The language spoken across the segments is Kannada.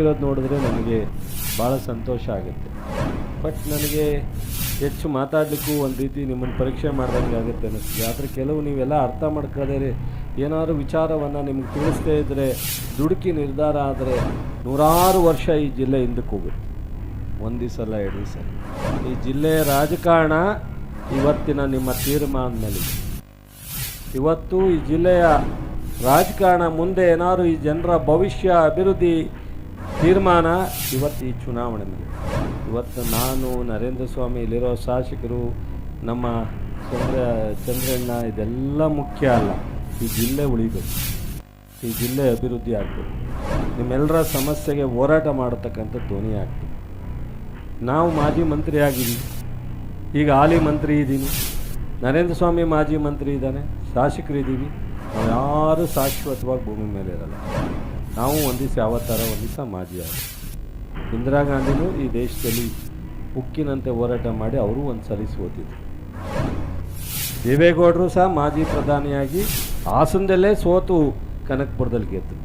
ಹೇಳ್ತಿರೋದು ನೋಡಿದ್ರೆ ನನಗೆ ಭಾಳ ಸಂತೋಷ ಆಗುತ್ತೆ. ಬಟ್ ನನಗೆ ಹೆಚ್ಚು ಮಾತಾಡಲಿಕ್ಕೂ ಒಂದು ರೀತಿ ನಿಮ್ಮನ್ನು ಪರೀಕ್ಷೆ ಮಾಡ್ದಂಗೆ ಆಗುತ್ತೆ ಅನ್ನಿಸ್ತದೆ. ಆದರೆ ಕೆಲವು ನೀವೆಲ್ಲ ಅರ್ಥ ಮಾಡ್ಕೊಳ್ದೇ ಏನಾದರೂ ವಿಚಾರವನ್ನು ನಿಮ್ಗೆ ತಿಳಿಸ್ದೇ ಇದ್ದರೆ ದುಡುಕಿ ನಿರ್ಧಾರ ಆದರೆ ನೂರಾರು ವರ್ಷ ಈ ಜಿಲ್ಲೆ ಹಿಂದಕ್ಕೆ ಹೋಗುತ್ತೆ. ಒಂದು ದಿವಸ ಅಲ್ಲ, ಎರಡು ದಿವಸ ಈ ಜಿಲ್ಲೆಯ ರಾಜಕಾರಣ ಇವತ್ತಿನ ನಿಮ್ಮ ತೀರ್ಮಾನ ಮೇಲೆ ಇವತ್ತು ಈ ಜಿಲ್ಲೆಯ ರಾಜಕಾರಣ ಮುಂದೆ ಏನಾದರೂ ಈ ಜನರ ಭವಿಷ್ಯ, ಅಭಿವೃದ್ಧಿ ತೀರ್ಮಾನ ಇವತ್ತು ಈ ಚುನಾವಣೆ ಮೇಲೆ. ಇವತ್ತು ನಾನು ನರೇಂದ್ರ ಸ್ವಾಮಿ ಇಲ್ಲಿರೋ ಶಾಸಕರು, ನಮ್ಮ ಚಂದ್ರ, ಚಂದ್ರಣ್ಣ ಇದೆಲ್ಲ ಮುಖ್ಯ ಅಲ್ಲ. ಈ ಜಿಲ್ಲೆ ಉಳಿಬೇಕು. ಈ ಜಿಲ್ಲೆ ಅಭಿವೃದ್ಧಿ ಆಗಬೇಕು. ನಿಮ್ಮೆಲ್ಲರ ಸಮಸ್ಯೆಗೆ ಹೋರಾಟ ಮಾಡತಕ್ಕಂಥ ಧ್ವನಿ ಆಗ್ತದೆ ನಾವು ಮಾಜಿ ಮಂತ್ರಿ ಆಗಿದ್ದೀವಿ. ಈಗ ಹಾಲಿ ಮಂತ್ರಿ ಇದ್ದೀನಿ. ನರೇಂದ್ರ ಸ್ವಾಮಿ ಮಾಜಿ ಮಂತ್ರಿ ಇದ್ದಾನೆ. ಶಾಸಕರಿದ್ದೀವಿ ನಾವು ಯಾರೂ ಶಾಶ್ವತವಾಗಿ ಭೂಮಿ ಮೇಲೆ ಇರಲ್ಲ. ನಾವು ಒಂದು ದಿವಸ ಯಾವತ್ತಾರ ಒಂದು ದಿವಸ ಮಾಜಿ ಆಗ ಇಂದಿರಾ ಗಾಂಧಿನೂ ಈ ದೇಶದಲ್ಲಿ ಉಕ್ಕಿನಂತೆ ಹೋರಾಟ ಮಾಡಿ ಅವರು ಒಂದು ಸಲ ಸೋತಿದ್ರು. ದೇವೇಗೌಡರು ಸಹ ಮಾಜಿ ಪ್ರಧಾನಿಯಾಗಿ ಹಾಸನದಲ್ಲೇ ಸೋತು ಕನಕಪುರದಲ್ಲಿ ಗೆದ್ದರು.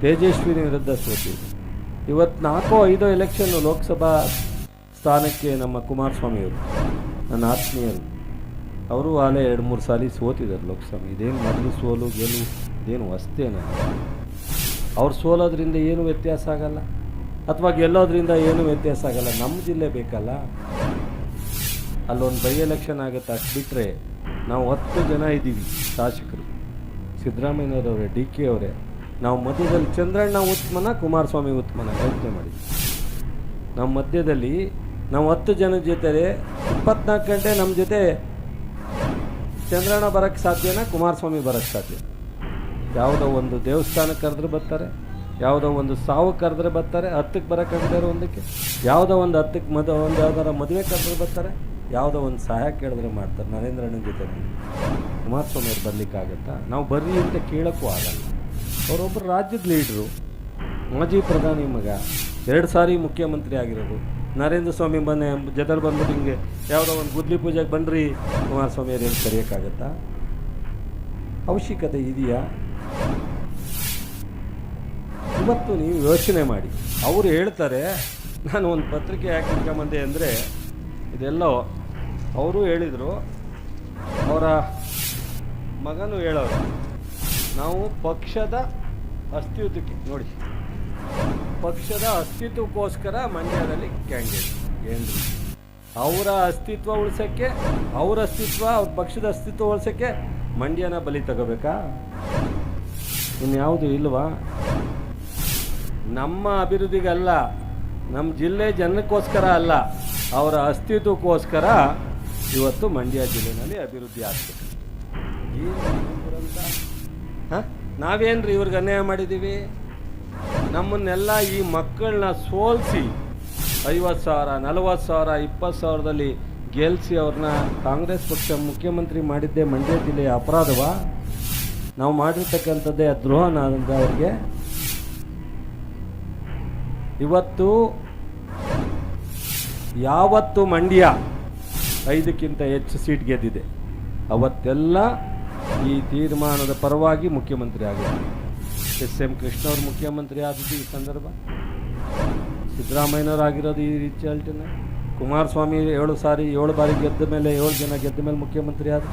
ತೇಜಸ್ವಿನಿ ವಿರುದ್ಧ ಸೋತಿದ್ರು. ಇವತ್ತು ನಾಲ್ಕೋ ಐದೋ ಎಲೆಕ್ಷನ್ನು ಲೋಕಸಭಾ ಸ್ಥಾನಕ್ಕೆ ನಮ್ಮ ಕುಮಾರಸ್ವಾಮಿಯವರು, ನನ್ನ ಆತ್ಮೀಯರು. ಅವರು ಆಲೇ ಎರಡು ಮೂರು ಸಾಲಿ ಸೋತಿದ್ದಾರೆ ಲೋಕಸಭೆ. ಇದೇನು ಮೊದಲು ಸೋಲು ಗೆಲುವು ಇದೇನು ಹೊಸ್ತೇನ? ಅವ್ರು ಸೋಲೋದ್ರಿಂದ ಏನು ವ್ಯತ್ಯಾಸ ಆಗಲ್ಲ. ಅಥವಾ ಗೆಲ್ಲೋದ್ರಿಂದ ಏನು ವ್ಯತ್ಯಾಸ ಆಗಲ್ಲ. ನಮ್ಮ ಜಿಲ್ಲೆ ಬೇಕಲ್ಲ. ಅಲ್ಲೊಂದು ಬೈ ಎಲೆಕ್ಷನ್ ಆಗುತ್ತೆ, ಅಷ್ಟು ಬಿಟ್ಟರೆ ನಾವು ಹತ್ತು ಜನ ಇದ್ದೀವಿ ಶಾಸಕರು. ಸಿದ್ದರಾಮಯ್ಯನವರವರೇ ಡಿ ಕೆ ಅವರೇ ನಾವು ಮಧ್ಯದಲ್ಲಿ ಚಂದ್ರಣ್ಣ ಉತ್ಮನ, ಕುಮಾರಸ್ವಾಮಿ ಉತ್ಮನ ಯೋಚನೆ ಮಾಡಿದ್ವಿ. ನಮ್ಮ ಮಧ್ಯದಲ್ಲಿ ನಾವು ಹತ್ತು ಜನ ಜೊತೆ ಇಪ್ಪತ್ನಾಲ್ಕು ಗಂಟೆ ನಮ್ಮ ಜೊತೆ ಚಂದ್ರಣ್ಣ ಬರೋಕ್ಕೆ ಸಾಧ್ಯನಾ, ಕುಮಾರಸ್ವಾಮಿ ಬರೋಕ್ಕೆ ಸಾಧ್ಯ ಯಾವುದೋ ಒಂದು ದೇವಸ್ಥಾನಕ್ಕೆ ಕರೆದ್ರೆ ಬರ್ತಾರೆ, ಯಾವುದೋ ಒಂದು ಸಾವು ಕರೆದ್ರೆ ಬರ್ತಾರೆ, ಹತ್ತಕ್ಕೆ ಬರೋಕ್ಕಾಗದಾರೆ ಒಂದಕ್ಕೆ, ಯಾವುದೋ ಒಂದು ಹತ್ತಕ್ಕೆ ಮದ, ಒಂದು ಯಾವ್ದಾರ ಮದುವೆ ಕರೆದ್ರೆ ಬರ್ತಾರೆ, ಯಾವುದೋ ಒಂದು ಸಹಾಯ ಕೇಳಿದ್ರೆ ಮಾಡ್ತಾರೆ. ನರೇಂದ್ರನ ಜೊತೆ ಕುಮಾರಸ್ವಾಮಿ ಅವ್ರು ಬರಲಿಕ್ಕಾಗತ್ತಾ ನಾವು ಬರ್ರಿ ಅಂತ ಕೇಳೋಕ್ಕೂ ಆಗಲ್ಲ. ಅವರೊಬ್ಬರು ರಾಜ್ಯದ ಲೀಡ್ರು ಮಾಜಿ ಪ್ರಧಾನಿ ಮಗ, ಎರಡು ಸಾರಿ ಮುಖ್ಯಮಂತ್ರಿ ಆಗಿರೋದು. ನರೇಂದ್ರ ಸ್ವಾಮಿ ಮನೆ ಜೊತೆಲಿ ಬಂದ್ಬಿಟ್ಟು ಹಿಂಗೆ ಯಾವುದೋ ಒಂದು ಗುದ್ಲಿ ಪೂಜೆಗೆ ಬನ್ನಿರಿ ಕುಮಾರಸ್ವಾಮಿ ಏನು ಕರೆಯೋಕ್ಕಾಗತ್ತಾ? ಅವಶ್ಯಕತೆ ಇದೆಯಾ? ಇವತ್ತು ನೀವು ಯೋಚನೆ ಮಾಡಿ. ಅವರು ಹೇಳ್ತಾರೆ, ನಾನು ಒಂದು ಪತ್ರಿಕೆ ಯಾಕೆ ಇಟ್ಕೊಂಬಂದೆ ಅಂದರೆ ಇದೆಲ್ಲೋ ಅವರು ಹೇಳಿದರು, ಅವರ ಮಗನು ಹೇಳೋರು. ನಾವು ಪಕ್ಷದ ಅಸ್ತಿತ್ವಕ್ಕೆ, ನೋಡಿ. ಪಕ್ಷದ ಅಸ್ತಿತ್ವಕ್ಕೋಸ್ಕರ ಮಂಡ್ಯದಲ್ಲಿ ಕ್ಯಾಂಡಿಡೇಟ್ ಏನ್ರಿ ಅವರ ಅಸ್ತಿತ್ವ ಉಳಿಸೋಕ್ಕೆ, ಅವರ ಅಸ್ತಿತ್ವ, ಅವ್ರ ಪಕ್ಷದ ಅಸ್ತಿತ್ವ ಉಳಿಸೋಕ್ಕೆ ಮಂಡ್ಯನ ಬಲಿ ತಗೋಬೇಕಾ? ಇನ್ಯಾವುದು ಇಲ್ವಾ? ನಮ್ಮ ಅಭಿವೃದ್ಧಿಗಲ್ಲ ನಮ್ಮ ಜಿಲ್ಲೆ ಜನಕ್ಕೋಸ್ಕರ ಅಲ್ಲ, ಅವರ ಅಸ್ತಿತ್ವಕ್ಕೋಸ್ಕರ ಇವತ್ತು ಮಂಡ್ಯ ಜಿಲ್ಲೆನಲ್ಲಿ ಅಭಿವೃದ್ಧಿ ಆಗ್ತದೆ ಹಾಂ? ನಾವೇನ್ರಿ ಇವ್ರಿಗೆ ಅನ್ಯಾಯ ಮಾಡಿದ್ದೀವಿ ನಮ್ಮನ್ನೆಲ್ಲ ಈ ಮಕ್ಕಳನ್ನ ಸೋಲಿಸಿ, ಐವತ್ತು ಸಾವಿರ, ನಲವತ್ತು ಸಾವಿರ, ಇಪ್ಪತ್ತು ಸಾವಿರದಲ್ಲಿ ಗೆಲ್ಲಿಸಿ ಅವ್ರನ್ನ ಕಾಂಗ್ರೆಸ್ ಪಕ್ಷ ಮುಖ್ಯಮಂತ್ರಿ ಮಾಡಿದ್ದೇ ಮಂಡ್ಯ ಜಿಲ್ಲೆಯ ಅಪರಾಧವ? ನಾವು ಮಾಡಿರ್ತಕ್ಕಂಥದ್ದೇ ದ್ರೋಹನ ಅವ್ರಿಗೆ ಇವತ್ತು ಯಾವತ್ತು ಮಂಡ್ಯ ಐದಕ್ಕಿಂತ ಹೆಚ್ಚು ಸೀಟ್ ಗೆದ್ದಿದೆ. ಅವತ್ತೆಲ್ಲ ಈ ತೀರ್ಮಾನದ ಪರವಾಗಿ ಮುಖ್ಯಮಂತ್ರಿ ಆಗಿದ್ದಾರೆ. ಎಸ್ ಎಂ ಕೃಷ್ಣ ಅವರು ಮುಖ್ಯಮಂತ್ರಿ ಆದದ್ದು ಈ ಸಂದರ್ಭ. ಸಿದ್ದರಾಮಯ್ಯನವರಾಗಿರೋದು ಈ ಅಲ್ಟಿನ ಕುಮಾರಸ್ವಾಮಿ ಏಳು ಸಾರಿ, ಏಳು ಬಾರಿ ಗೆದ್ದ ಮೇಲೆ ಏಳು ಜನ ಗೆದ್ದ ಮೇಲೆ ಮುಖ್ಯಮಂತ್ರಿ ಆದ.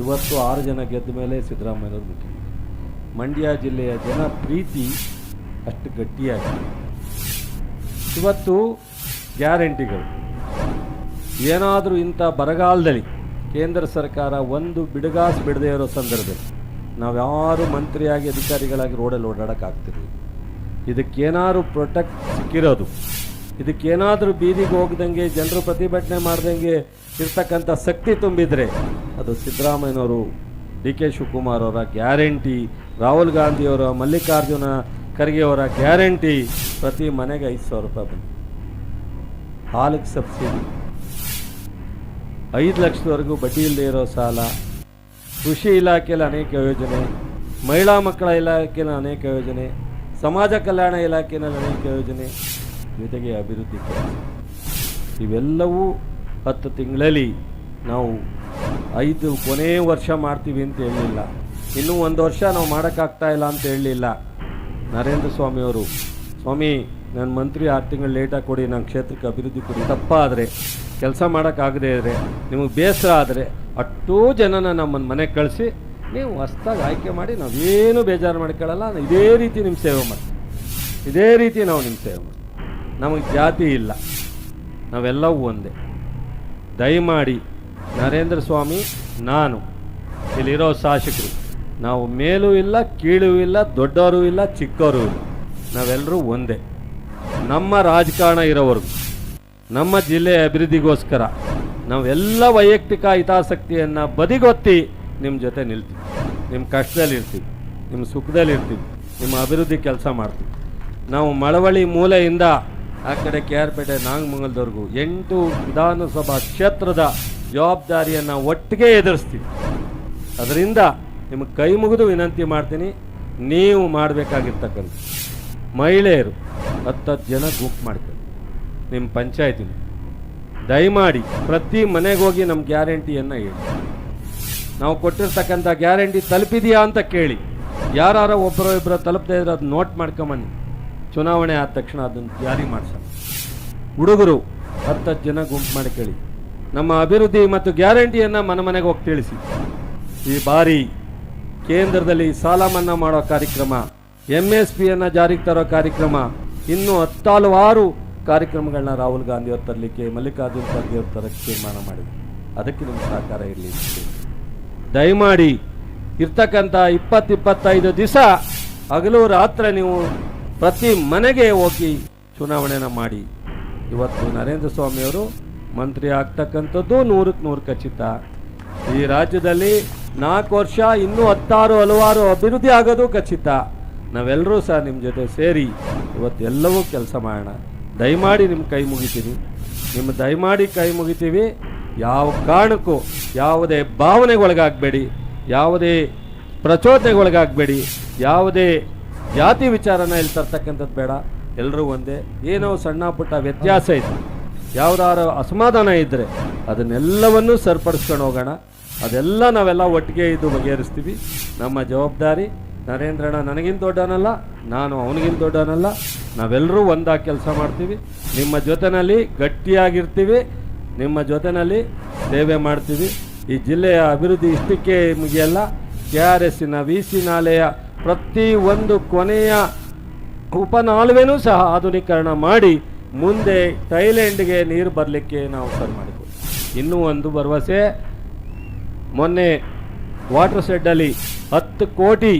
ಇವತ್ತು ಆರು ಜನ ಗೆದ್ದ ಮೇಲೆ ಸಿದ್ದರಾಮಯ್ಯನವರು ಮುಖ್ಯಮಂತ್ರಿ. ಮಂಡ್ಯ ಜಿಲ್ಲೆಯ ಜನ ಪ್ರೀತಿ ಅಷ್ಟು ಗಟ್ಟಿಯಾಗಿದೆ. ಇವತ್ತು ಗ್ಯಾರಂಟಿಗಳು. ಏನಾದರೂ ಇಂಥ ಬರಗಾಲದಲ್ಲಿ ಕೇಂದ್ರ ಸರ್ಕಾರ ಒಂದು ಬಿಡುಗಾಸು ಬಿಡದೇ ಇರೋ ಸಂದರ್ಭದಲ್ಲಿ ನಾವ್ಯಾರು ಮಂತ್ರಿಯಾಗಿ, ಅಧಿಕಾರಿಗಳಾಗಿ ರೋಡಲ್ಲಿ ಓಡಾಡೋಕ್ಕಾಗ್ತಿರ್ಲಿಲ್ಲ. ಇದಕ್ಕೇನಾದ್ರು ಪ್ರೊಟೆಕ್ಟ್ ಸಿಕ್ಕಿರೋದು, ಇದಕ್ಕೇನಾದರೂ ಬೀದಿಗೆ ಹೋಗ್ದಂಗೆ, ಜನರು ಪ್ರತಿಭಟನೆ ಮಾಡ್ದಂಗೆ ಇರ್ತಕ್ಕಂಥ ಶಕ್ತಿ ತುಂಬಿದರೆ ಅದು ಸಿದ್ದರಾಮಯ್ಯನವರು, ಡಿ ಕೆ ಶಿವಕುಮಾರ್ ಅವರ ಗ್ಯಾರಂಟಿ, ರಾಹುಲ್ ಗಾಂಧಿಯವರ ಮಲ್ಲಿಕಾರ್ಜುನ ಖರ್ಗೆ ಅವರ ಗ್ಯಾರಂಟಿ ಪ್ರತಿ ಮನೆಗೆ ಐದು ಸಾವಿರ ರೂಪಾಯಿ ಬಂತು ಹಾಲಿಗೆ ಸಬ್ಸಿಡಿ. ಐದು ಲಕ್ಷದವರೆಗೂ ಬಡ್ಡಿ ಇಲ್ಲದೆ ಇರೋ ಸಾಲ. ಕೃಷಿ ಇಲಾಖೆಯಲ್ಲಿ ಅನೇಕ ಯೋಜನೆ. ಮಹಿಳಾ ಮಕ್ಕಳ ಇಲಾಖೆಯಲ್ಲಿ ಅನೇಕ ಯೋಜನೆ. ಸಮಾಜ ಕಲ್ಯಾಣ ಇಲಾಖೆಯಲ್ಲಿ ಅನೇಕ ಯೋಜನೆ. ಜೊತೆಗೆ ಅಭಿವೃದ್ಧಿ ಇವೆಲ್ಲವೂ ಹತ್ತು ತಿಂಗಳಲ್ಲಿ ನಾವು ಐದು ಕೊನೆಯ ವರ್ಷ ಮಾಡ್ತೀವಿ ಅಂತ ಹೇಳಲಿಲ್ಲ ಇನ್ನೂ ಒಂದು ವರ್ಷ ನಾವು ಮಾಡೋಕ್ಕಾಗ್ತಾ ಇಲ್ಲ ಅಂತ ಹೇಳಲಿಲ್ಲ ನರೇಂದ್ರ ಸ್ವಾಮಿ ಅವರು, ಸ್ವಾಮಿ, ನಾನು ಮಂತ್ರಿ ಆರು ತಿಂಗಳು ಲೇಟಾಗಿ ಕೊಡಿ ನನ್ನ ಕ್ಷೇತ್ರಕ್ಕೆ ಅಭಿವೃದ್ಧಿ ಕೊಡಿ. ತಪ್ಪಾದರೆ, ಕೆಲಸ ಮಾಡೋಕ್ಕಾಗದೇ ಇದ್ದರೆ ನಿಮಗೆ ಬೇಸರ ಆದರೆ ಅಷ್ಟೂ ಜನನ ನಮ್ಮನ್ನು ಮನೆಗೆ ಕಳಿಸಿ, ನೀವು ಹೊಸ್ದಾಗಿ ಆಯ್ಕೆ ಮಾಡಿ, ನಾವೇನು ಬೇಜಾರು ಮಾಡ್ಕೊಳ್ಳಲ್ಲ ಇದೇ ರೀತಿ ನಿಮ್ಮ ಸೇವೆ ಮಾಡ್ತೀವಿ ಇದೇ ರೀತಿ ನಾವು ನಿಮ್ಮ ಸೇವೆ ಮಾಡ್ತೀವಿ. ನಮಗೆ ಜಾತಿ ಇಲ್ಲ. ನಾವೆಲ್ಲವೂ ಒಂದೇ. ದಯಮಾಡಿ ನರೇಂದ್ರ ಸ್ವಾಮಿ, ನಾನು ಇಲ್ಲಿರೋ ಶಾಸಕರು ನಾವು ಮೇಲೂ ಇಲ್ಲ, ಕೀಳೂ ಇಲ್ಲ, ದೊಡ್ಡವರು ಇಲ್ಲ, ಚಿಕ್ಕವರು ಇಲ್ಲ. ನಾವೆಲ್ಲರೂ ಒಂದೇ. ನಮ್ಮ ರಾಜಕಾರಣ ಇರೋವರೆಗೂ, ನಮ್ಮ ಜಿಲ್ಲೆಯ ಅಭಿವೃದ್ಧಿಗೋಸ್ಕರ ನಾವೆಲ್ಲ ವೈಯಕ್ತಿಕ ಹಿತಾಸಕ್ತಿಯನ್ನು ಬದಿಗೊತ್ತಿ ನಿಮ್ಮ ಜೊತೆ ನಿಲ್ತೀವಿ. ನಿಮ್ಮ ಕಷ್ಟದಲ್ಲಿ ಇರ್ತೀವಿ ನಿಮ್ಮ ಸುಖದಲ್ಲಿ ಇರ್ತೀವಿ ನಿಮ್ಮ ಅಭಿವೃದ್ಧಿ ಕೆಲಸ ಮಾಡ್ತೀವಿ. ನಾವು ಮಳವಳ್ಳಿ ಮೂಲೆಯಿಂದ ಆ ಕಡೆ ಕೆ ಆರ್ ಪೇಟೆ, ನಾಗಮಂಗಲದವರೆಗೂ ಎಂಟು ವಿಧಾನಸಭಾ ಕ್ಷೇತ್ರದ ಜವಾಬ್ದಾರಿಯನ್ನು ಒಟ್ಟಿಗೆ ಎದುರಿಸ್ತೀವಿ. ಅದರಿಂದ ನಿಮಗೆ ಕೈ ಮುಗಿದು ವಿನಂತಿ ಮಾಡ್ತೀನಿ, ನೀವು ಮಾಡಬೇಕಾಗಿರ್ತಕ್ಕಂಥ ಮಹಿಳೆಯರು, ಹತ್ತತ್ತು ಜನ ಗುಂಪು ಮಾಡ್ಕೊಳ್ಳಿ ನಿಮ್ಮ ಪಂಚಾಯತಿನ ದಯಮಾಡಿ ಪ್ರತಿ ಮನೆಗೆ ಹೋಗಿ ನಮ್ಮ ಗ್ಯಾರಂಟಿಯನ್ನು ಹೇಳಿ. ನಾವು ಕೊಟ್ಟಿರ್ತಕ್ಕಂಥ ಗ್ಯಾರಂಟಿ ತಲುಪಿದೆಯಾ ಅಂತ ಕೇಳಿ. ಯಾರು ಒಬ್ಬರೋ ಇಬ್ಬರೋ ತಲುಪದೇ ಇದ್ರೆ ಅದು ನೋಟ್ ಮಾಡ್ಕೊಂಬನ್ನಿ. ಚುನಾವಣೆ ಆದ ತಕ್ಷಣ ಅದನ್ನು ಜಾರಿ ಮಾಡಿಸೋಣ. ಹುಡುಗರು, ಹತ್ತತ್ತು ಜನ ಗುಂಪು ಮಾಡಿ ಕೇಳಿ. ನಮ್ಮ ಅಭಿವೃದ್ಧಿ ಮತ್ತು ಗ್ಯಾರಂಟಿಯನ್ನು ಮನೆ ಮನೆಗೆ ಹೋಗಿ ತಿಳಿಸಿ. ಈ ಬಾರಿ ಕೇಂದ್ರದಲ್ಲಿ ಸಾಲ ಮನ್ನಾ ಮಾಡೋ ಕಾರ್ಯಕ್ರಮ ಎಂ ಎಸ್ ಪಿಯನ್ನು ಜಾರಿಗೆ ತರೋ ಕಾರ್ಯಕ್ರಮ, ಇನ್ನೂ ಹತ್ತಾಲವಾರು ಕಾರ್ಯಕ್ರಮಗಳನ್ನ ರಾಹುಲ್ ಗಾಂಧಿ ಅವ್ರು ತರಲಿಕ್ಕೆ, ಮಲ್ಲಿಕಾರ್ಜುನ್ ಖರ್ಗೆ ಅವ್ರು ತರಕ್ಕೆ ತೀರ್ಮಾನ ಮಾಡಿದೆ ಅದಕ್ಕೆ ನಿಮ್ಮ ಸಹಕಾರ ಇರಲಿ ದಯಮಾಡಿ ಇರ್ತಕ್ಕಂಥ ಇಪ್ಪತ್ತಿಪ್ಪತ್ತೈದು ದಿವಸ ಹಗಲು ರಾತ್ರಿ ನೀವು ಪ್ರತಿ ಮನೆಗೆ ಹೋಗಿ ಚುನಾವಣೆನ ಮಾಡಿ. ಇವತ್ತು ನರೇಂದ್ರ ಸ್ವಾಮಿಯವರು ಮಂತ್ರಿ ಆಗ್ತಕ್ಕಂಥದ್ದು ನೂರಕ್ಕೆ ನೂರು ಖಚಿತ. ಈ ರಾಜ್ಯದಲ್ಲಿ ನಾಲ್ಕು ವರ್ಷ, ಇನ್ನೂ ಹತ್ತಾರು ಹಲವಾರು ಅಭಿವೃದ್ಧಿ ಆಗೋದು ಖಚಿತ. ನಾವೆಲ್ಲರೂ ಸಹ ನಿಮ್ಮ ಜೊತೆ ಸೇರಿ ಇವತ್ತೆಲ್ಲವೂ ಕೆಲಸ ಮಾಡೋಣ. ದಯಮಾಡಿ ನಿಮ್ಮ ಕೈ ಮುಗಿತೀನಿ. ನಿಮ್ಮ ದಯಮಾಡಿ ಕೈ ಮುಗಿತೀವಿ. ಯಾವ ಕಾರಣಕ್ಕೂ ಯಾವುದೇ ಭಾವನೆಗೊಳಗಾಗಬೇಡಿ. ಯಾವುದೇ ಪ್ರಚೋದನೆಗೊಳಗಾಗಬೇಡಿ. ಯಾವುದೇ ಜಾತಿ ವಿಚಾರನ ಇಲ್ಲಿ ತರ್ತಕ್ಕಂಥದ್ದು ಬೇಡ. ಎಲ್ಲರೂ ಒಂದೇ. ಏನೋ ಸಣ್ಣ ಪುಟ್ಟ ವ್ಯತ್ಯಾಸ ಇದೆ. ಯಾವುದಾದ್ರು ಅಸಮಾಧಾನ ಇದ್ದರೆ ಅದನ್ನೆಲ್ಲವನ್ನೂ ಸರಿಪಡಿಸ್ಕೊಂಡು ಹೋಗೋಣ. ಅದೆಲ್ಲ ನಾವೆಲ್ಲ ಒಟ್ಟಿಗೆ ಇದು ಬಗೆಹರಿಸ್ತೀವಿ. ನಮ್ಮ ಜವಾಬ್ದಾರಿ, ನರೇಂದ್ರಣ್ಣ ನನಗಿಂತ ದೊಡ್ಡನಲ್ಲ, ನಾನು ಅವನಿಗಿಂತ ದೊಡ್ಡನಲ್ಲ, ನಾವೆಲ್ಲರೂ ಒಂದಾಗಿ ಕೆಲಸ ಮಾಡ್ತೀವಿ. ನಿಮ್ಮ ಜೊತೆಯಲ್ಲಿ ಗಟ್ಟಿಯಾಗಿರ್ತೀವಿ, ನಿಮ್ಮ ಜೊತೆಯಲ್ಲಿ ಸೇವೆ ಮಾಡ್ತೀವಿ. ಈ ಜಿಲ್ಲೆಯ ಅಭಿವೃದ್ಧಿ ಇಷ್ಟಕ್ಕೆ ಮುಗಿಯಲ್ಲ. ಕೆ ಆರ್ ಎಸ್ಸಿನ ವಿ ಸಿ ನಾಲೆಯ ಪ್ರತಿ ಒಂದು ಕೊನೆಯ ಉಪನಾಲುವೆನೂ ಸಹ ಆಧುನೀಕರಣ ಮಾಡಿ ಮುಂದೆ ಥೈಲ್ಯಾಂಡ್ಗೆ ನೀರು ಬರಲಿಕ್ಕೆ ನಾವು ಸರ್ ಮಾಡಿಕೊಡ್ತೀವಿ ಇನ್ನೂ ಒಂದು ಭರವಸೆ ಮೊನ್ನೆ ವಾಟರ್ ಶೆಡ್ಡಲ್ಲಿ ಹತ್ತು ಕೋಟಿ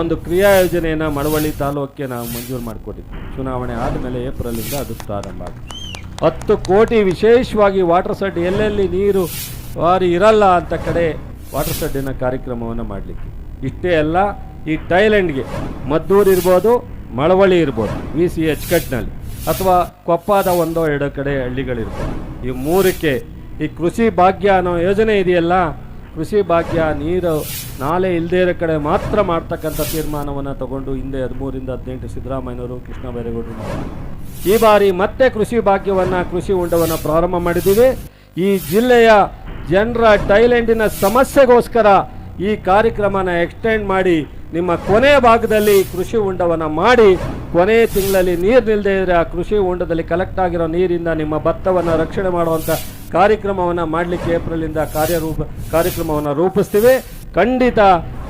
ಒಂದು ಕ್ರಿಯಾ ಯೋಜನೆಯನ್ನು ಮಳವಳ್ಳಿ ತಾಲೂಕಿಗೆ ನಾವು ಮಂಜೂರು ಮಾಡಿಕೊಟ್ಟಿದ್ವಿ. ಚುನಾವಣೆ ಆದಮೇಲೆ ಏಪ್ರಿಲಿಂದ ಅದು ಪ್ರಾರಂಭ ಆಗುತ್ತೆ ಹತ್ತು ಕೋಟಿ ವಿಶೇಷವಾಗಿ ವಾಟರ್ ಶೆಡ್ ಎಲ್ಲೆಲ್ಲಿ ನೀರು ವಾರಿ ಇರಲ್ಲ ಅಂತ ಕಡೆ ವಾಟರ್ ಶೆಡ್ಡಿನ ಕಾರ್ಯಕ್ರಮವನ್ನು ಮಾಡಲಿಕ್ಕೆ. ಇಷ್ಟೇ ಅಲ್ಲ, ಈ ಥೈಲ್ಯಾಂಡ್ಗೆ ಮದ್ದೂರು ಇರ್ಬೋದು, ಮಳವಳ್ಳಿ ಇರ್ಬೋದು, ವಿ ಸಿ ಎಚ್ ಕಟ್ನಲ್ಲಿ ಅಥವಾ ಕೊಪ್ಪದ ಒಂದೋ ಎರಡೋ ಕಡೆ ಹಳ್ಳಿಗಳಿರ್ಬೋದು. ಈ ಮೂರಕ್ಕೆ ಈ ಕೃಷಿ ಭಾಗ್ಯ ಅನ್ನೋ ಯೋಜನೆ ಇದೆಯಲ್ಲ ಕೃಷಿ ಭಾಗ್ಯ, ನೀರು ನಾಲೆ ಇಲ್ಲದೇ ಇರೋ ಕಡೆ ಮಾತ್ರ ಮಾಡ್ತಕ್ಕಂಥ ತೀರ್ಮಾನವನ್ನು ತಗೊಂಡು ಹಿಂದೆ ಹದಿಮೂರಿಂದ ಹದಿನೆಂಟು ಸಿದ್ದರಾಮಯ್ಯನವರು ಕೃಷ್ಣ ಬೈರೇಗೌಡರು ಈ ಬಾರಿ ಮತ್ತೆ ಕೃಷಿ ಭಾಗ್ಯವನ್ನು, ಕೃಷಿ ಹೊಂಡವನ್ನು ಪ್ರಾರಂಭ ಮಾಡಿದ್ದೀವಿ. ಈ ಜಿಲ್ಲೆಯ ಜನರ ಟೈಲೆಂಡಿನ ಸಮಸ್ಯೆಗೋಸ್ಕರ ಈ ಕಾರ್ಯಕ್ರಮನ ಎಕ್ಸ್ಟೆಂಡ್ ಮಾಡಿ, ನಿಮ್ಮ ಕೊನೆಯ ಭಾಗದಲ್ಲಿ ಕೃಷಿ ಹೊಂಡವನ್ನು ಮಾಡಿ ಕೊನೆಯ ತಿಂಗಳಲ್ಲಿ ನೀರು ನಿಲ್ಲದೆ ಇದ್ದರೆ ಆ ಕೃಷಿ ಹೊಂಡದಲ್ಲಿ ಕಲೆಕ್ಟ್ ಆಗಿರೋ ನೀರಿಂದ ನಿಮ್ಮ ಭತ್ತವನ್ನು ರಕ್ಷಣೆ ಮಾಡುವಂಥ ಕಾರ್ಯಕ್ರಮವನ್ನು ಮಾಡಲಿಕ್ಕೆ ಏಪ್ರಿಲಿಂದ ಕಾರ್ಯರೂಪ, ಕಾರ್ಯಕ್ರಮವನ್ನು ರೂಪಿಸ್ತೀವಿ. ಖಂಡಿತ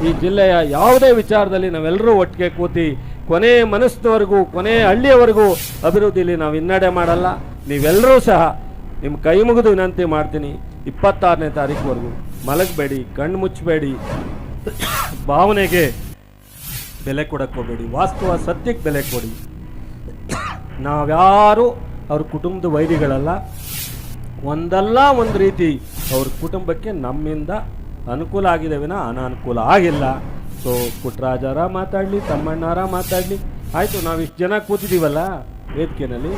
ಈ ಜಿಲ್ಲೆಯ ಯಾವುದೇ ವಿಚಾರದಲ್ಲಿ ನಾವೆಲ್ಲರೂ ಒಟ್ಟಿಗೆ ಕೂತಿ ಕೊನೆಯ ಮನಸ್ಸಿನವರೆಗೂ ಕೊನೆಯ ಹಳ್ಳಿಯವರೆಗೂ ಅಭಿವೃದ್ಧಿಲಿ ನಾವು ಹಿನ್ನಡೆ ಮಾಡಲ್ಲ. ನೀವೆಲ್ಲರೂ ಸಹ ನಿಮ್ಮ ಕೈ ಮುಗಿದು ವಿನಂತಿ ಮಾಡ್ತೀನಿ, ಇಪ್ಪತ್ತಾರನೇ ತಾರೀಕುವರೆಗೂ ಮಲಗಬೇಡಿ, ಕಣ್ಣು ಮುಚ್ಚಬೇಡಿ ಭಾವನೆಗೆ ಬೆಲೆ ಕೊಡಕ್ಕೆ ಹೋಗಬೇಡಿ, ವಾಸ್ತವ ಸತ್ಯಕ್ಕೆ ಬೆಲೆ ಕೊಡಿ. ನಾವ್ಯಾರು ಅವ್ರ ಕುಟುಂಬದ ವೈರಿಗಳಲ್ಲ. ಒಂದಲ್ಲ ಒಂದು ರೀತಿ ಅವ್ರ ಕುಟುಂಬಕ್ಕೆ ನಮ್ಮಿಂದ ಅನುಕೂಲ ಆಗಿದೆ ವಿನ ಅನಾನುಕೂಲ ಆಗಿಲ್ಲ. ಸೊ ಪುಟ್ಟರಾಜಾರ ಮಾತಾಡಲಿ, ತಮ್ಮಣ್ಣಾರ ಮಾತಾಡಲಿ. ಆಯಿತು, ನಾವು ಇಷ್ಟು ಜನ ಕೂತಿದ್ದೀವಲ್ಲ ವೇದಿಕೆನಲ್ಲಿ.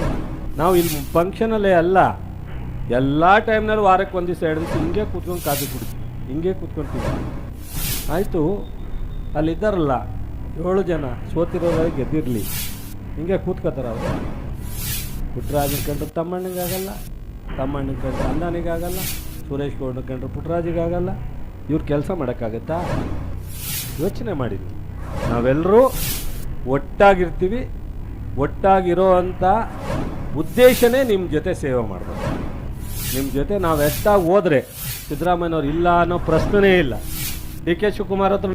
ನಾವು ಇಲ್ಲಿ ಫಂಕ್ಷನಲ್ಲೇ ಅಲ್ಲ ಎಲ್ಲ ಟೈಮ್ನಲ್ಲಿ ವಾರಕ್ಕೆ ಒಂದು ದಿವಸ, ಎರಡು ದಿವಸ ಹಿಂಗೆ ಕೂತ್ಕೊಂಡು ಕಾದು ಕುಡ್ತೀವಿ. ಹಿಂಗೆ ಕೂತ್ಕೊಂತೀವಿ ಆಯಿತು, ಅಲ್ಲಿದ್ದಾರಲ್ಲ ಏಳು ಜನ ಸೋತಿರೋದಾಗ ಗೆದ್ದಿರಲಿ. ಹಿಂಗೆ ಕೂತ್ಕೋತಾರ ಅವರು. ಪುಟ್ಟರಾಜನ ಕಂಡ್ರೆ ತಮ್ಮಣ್ಣನಿಗಾಗಲ್ಲ ತಮ್ಮಣ್ಣನ ಕಂಡ್ರೆ ಅಂದಾನಿಗಾಗಲ್ಲ, ಸುರೇಶ್ ಗೌಡನ ಕಂಡ್ರೆ ಪುಟ್ಟರಾಜಿಗಾಗಲ್ಲ, ಇವ್ರು ಕೆಲಸ ಮಾಡೋಕ್ಕಾಗತ್ತಾ? ಯೋಚನೆ ಮಾಡಿದ್ವಿ. ನಾವೆಲ್ಲರೂ ಒಟ್ಟಾಗಿರ್ತೀವಿ, ಒಟ್ಟಾಗಿರೋ ಅಂಥ ಉದ್ದೇಶನೇ ನಿಮ್ಮ ಜೊತೆ ಸೇವೆ ಮಾಡಬೇಕು. ನಿಮ್ಮ ಜೊತೆ ನಾವು ಎಷ್ಟಾಗಿ ಹೋದರೆ ಸಿದ್ದರಾಮಯ್ಯನವ್ರು ಇಲ್ಲ ಅನ್ನೋ ಪ್ರಶ್ನೆನೇ ಇಲ್ಲ. ಡಿ ಕೆ ಶಿವಕುಮಾರ್ ಹತ್ರ